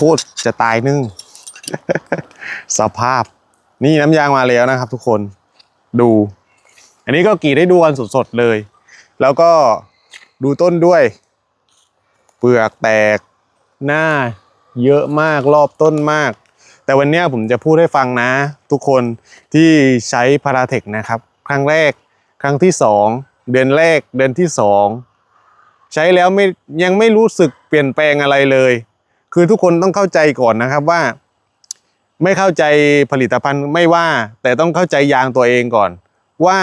คตรจะตายนึ่ง สภาพ นี่น้ำยางมาแล้วนะครับ ทุกคนดู อันนี้ก็กรีดให้ดูกันสดๆเลย แล้วก็ดูต้นด้วย เปลือกแตกหน้าเยอะมากรอบต้นมาก แต่วันนี้ผมจะพูดให้ฟังนะ ทุกคนที่ใช้พาราเทคนะครับ ครั้งแรก ครั้งที่สองเดือนแรกเดือนที่สองใช้แล้วไม่ยังไม่รู้สึกเปลี่ยนแปลงอะไรเลย คือทุกคนต้องเข้าใจก่อนนะครับว่า ไม่เข้าใจผลิตภัณฑ์ไม่ว่า แต่ต้องเข้าใจยางตัวเองก่อน ว่า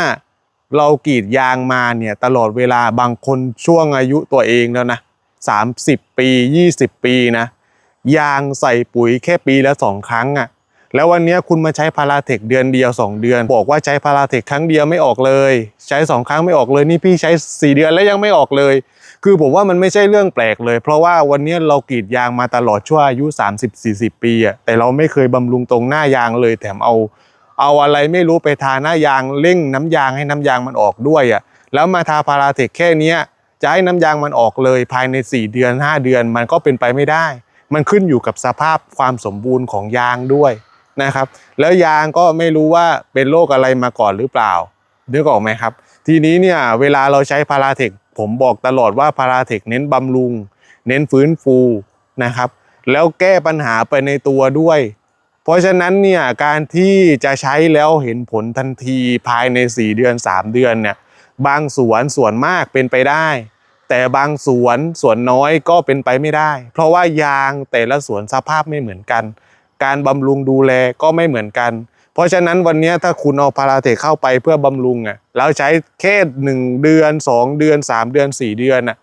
เรากรีดยางมาเนี่ยตลอดเวลาบางคนช่วงอายุตัวเองแล้วนะ30 ปี 20 ปีนะยางใส่ปุ๋ยแค่ปีละสองครั้งอะ่ะ แล้ววันนี้คุณมาใช้พาราเทคเดือนเดียว 2 เดือน บอกว่าใช้พาราเทคครั้งเดียวไม่ออกเลย ใช้ 2 ครั้งไม่ออกเลยนี่พี่ใช้ 4 เดือนแล้วยังไม่ออกเลย คือผมว่ามันไม่ใช่เรื่องแปลกเลย เพราะว่าวันนี้เรากรีดยางมาตลอดช่วงอายุ 30-40 ปีอะ่ะแต่เราไม่เคยบำรุงตรงหน้ายางเลยแถมเอา เอาอะไรไม่รู้ไปทาหน้ายางเร่งน้ำยางให้น้ำยางมันออกด้วยอะ่ะแล้วมาทาพาราเทคแค่นี้จะให้น้ำยางมันออกเลยภายใน 4 เดือน 5 เดือนมันก็เป็นไปไม่ได้ มันขึ้นอยู่กับสภาพความสมบูรณ์ของยางด้วย นะครับ แล้วยางก็ไม่รู้ว่าเป็นโรคอะไรมาก่อนหรือเปล่านึกออกไหมครับ ทีนี้เนี่ยเวลาเราใช้พาราเทคผมบอกตลอดว่าพาราเทคเน้นบำรุง เน้นฟื้นฟูนะครับ แล้วแก้ปัญหาไปในตัวด้วย เพราะฉะนั้นเนี่ยการที่จะใช้แล้วเห็นผลทันทีภายใน 4 เดือน 3 เดือนเนี่ยบางสวนส่วนมากเป็นไปได้ แต่บางสวนส่วนน้อยก็เป็นไปไม่ได้ เพราะว่ายางแต่ละสวนสภาพไม่เหมือนกัน การบำรุงดูแลก็ไม่เหมือนกัน เพราะฉะนั้นวันนี้ถ้าคุณเอาพาราเทคเข้าไปเพื่อบำรุงอะแล้วใช้แค่หนึ่งเดือนสองเดือนสามเดือนสี่เดือนอะ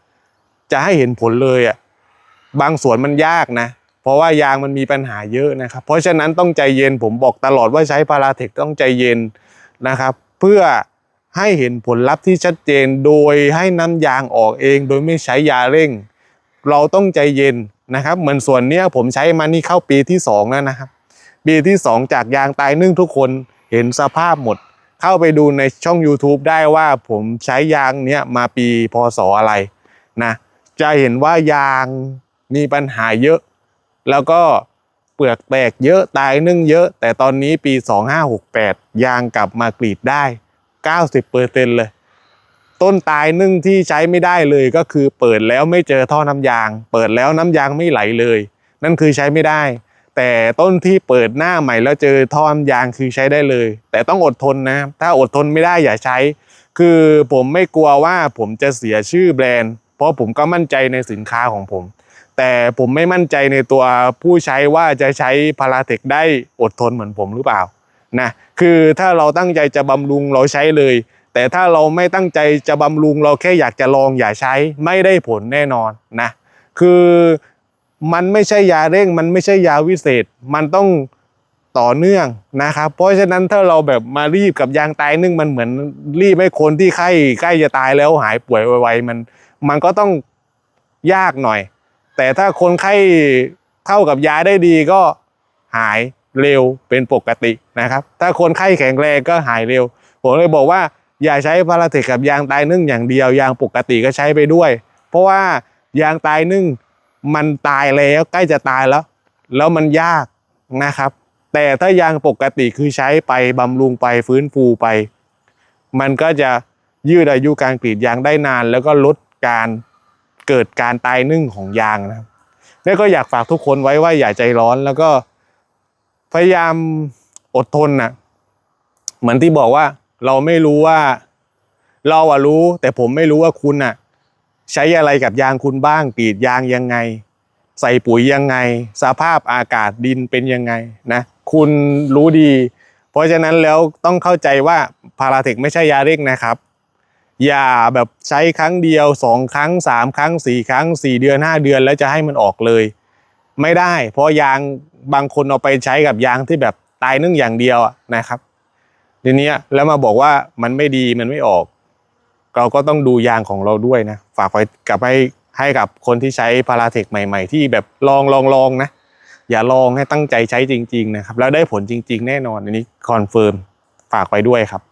จะให้เห็นผลเลยอะบางสวนมันยากนะ เพราะว่ายางมันมีปัญหาเยอะนะครับเพราะฉะนั้นต้องใจเย็นผมบอกตลอดว่าใช้พาราเทคต้องใจเย็นนะครับ เพื่อให้เห็นผลลัพธ์ที่ชัดเจนโดยให้น้ำยางออกเอง โดยไม่ใช้ยาเร่ง เราต้องใจเย็น นะครับ เหมือนส่วนเนี้ยผมใช้มานี่เข้าปีที่สองแล้วนะครับ ปีที่สองจากยางตายนึ่งทุกคนเห็นสภาพหมด เข้าไปดูในช่อง YouTube ได้ว่าผมใช้ยางเนี้ยมาปีพศอะไรนะจะเห็นว่ายางมีปัญหาเยอะ แล้วก็เปลือกแตกเยอะตายนึ่งเยอะ แต่ตอนนี้ปี 2568 ยางกลับมากรีดได้ 90%เลย ต้นตายนึ่งที่ใช้ไม่ได้เลยก็คือเปิดแล้วไม่เจอท่อน้ำยาง เปิดแล้วน้ำยางไม่ไหลเลย นั่นคือใช้ไม่ได้ แต่ต้นที่เปิดหน้าใหม่แล้วเจอท่อน้ำยางคือใช้ได้เลย แต่ต้องอดทนนะถ้าอดทนไม่ได้อย่าใช้ คือผมไม่กลัวว่าผมจะเสียชื่อแบรนด์ เพราะผมก็มั่นใจในสินค้าของผม แต่ผมไม่มั่นใจในตัวผู้ใช้ว่าจะใช้พาราเทคได้อดทนเหมือนผมหรือเปล่านะคือถ้าเราตั้งใจจะบำรุงเราใช้เลย แต่ถ้าเราไม่ตั้งใจจะบำรุงเราแค่อยากจะลองอย่าใช้ไม่ได้ผลแน่นอนนะ คือมันไม่ใช่ยาเร่ง มันไม่ใช่ยาวิเศษ มันต้องต่อเนื่องนะครับ เพราะฉะนั้นถ้าเราแบบมารีบกับยางตายนึ่งมันเหมือนรีบให้คนที่ไข้ใกล้จะตายแล้วหายป่วยไวๆมัน มันก็ต้องยากหน่อย แต่ถ้าคนไข้เข้ากับยาได้ดีก็หายเร็วเป็นปกตินะครับ ถ้าคนไข้แข็งแรงก็หายเร็ว ผมเลยบอกว่า อย่าใช้พาราเทคกับยางตายนึ่งอย่างเดียวยางปกติก็ใช้ไปด้วย เพราะว่ายางตายนึ่งมันตายแล้วใกล้จะตายแล้ว แล้วมันยากนะครับ แต่ถ้ายางปกติคือใช้ไปบำรุงไปฟื้นฟูไป มันก็จะยืดอายุการกรีดยางได้นาน แล้วก็ลดการเกิดการตายนึ่งของยางนะครับนี่ก็อยากฝากทุกคนไว้ว่าอย่าใจร้อนแล้วก็พยายามอดทนนะเหมือนที่บอกว่า เราไม่รู้ว่า เราอะรู้ แต่ผมไม่รู้ว่าคุณอะใช้อะไรกับยางคุณบ้างกรีดยางยังไง ใส่ปุ๋ยยังไง สภาพอากาศดินเป็นยังไงนะคุณรู้ดี เพราะฉะนั้นแล้วต้องเข้าใจว่าพาราเทคไม่ใช่ยาเร่งนะครับ อย่าแบบใช้ครั้งเดียวสองครั้งสามครั้งสี่ครั้งสี่เดือนห้าเดือนแล้วจะให้มันออกเลย ไม่ได้ เพราะยางบางคนเอาไปใช้กับยางที่แบบตายนึ่งอย่างเดียวนะครับ ทีนี้แล้วมาบอกว่ามันไม่ดีมันไม่ออก เราก็ต้องดูยางของเราด้วยนะ ฝากไว้กลับให้ให้กับคนที่ใช้พาราเทคใหม่ ๆ ที่แบบลองลองลองนะ อย่าลองให้ตั้งใจใช้จริง ๆ นะครับ แล้วได้ผลจริง ๆ แน่นอนอันนี้คอนเฟิร์มฝากไว้ด้วยครับ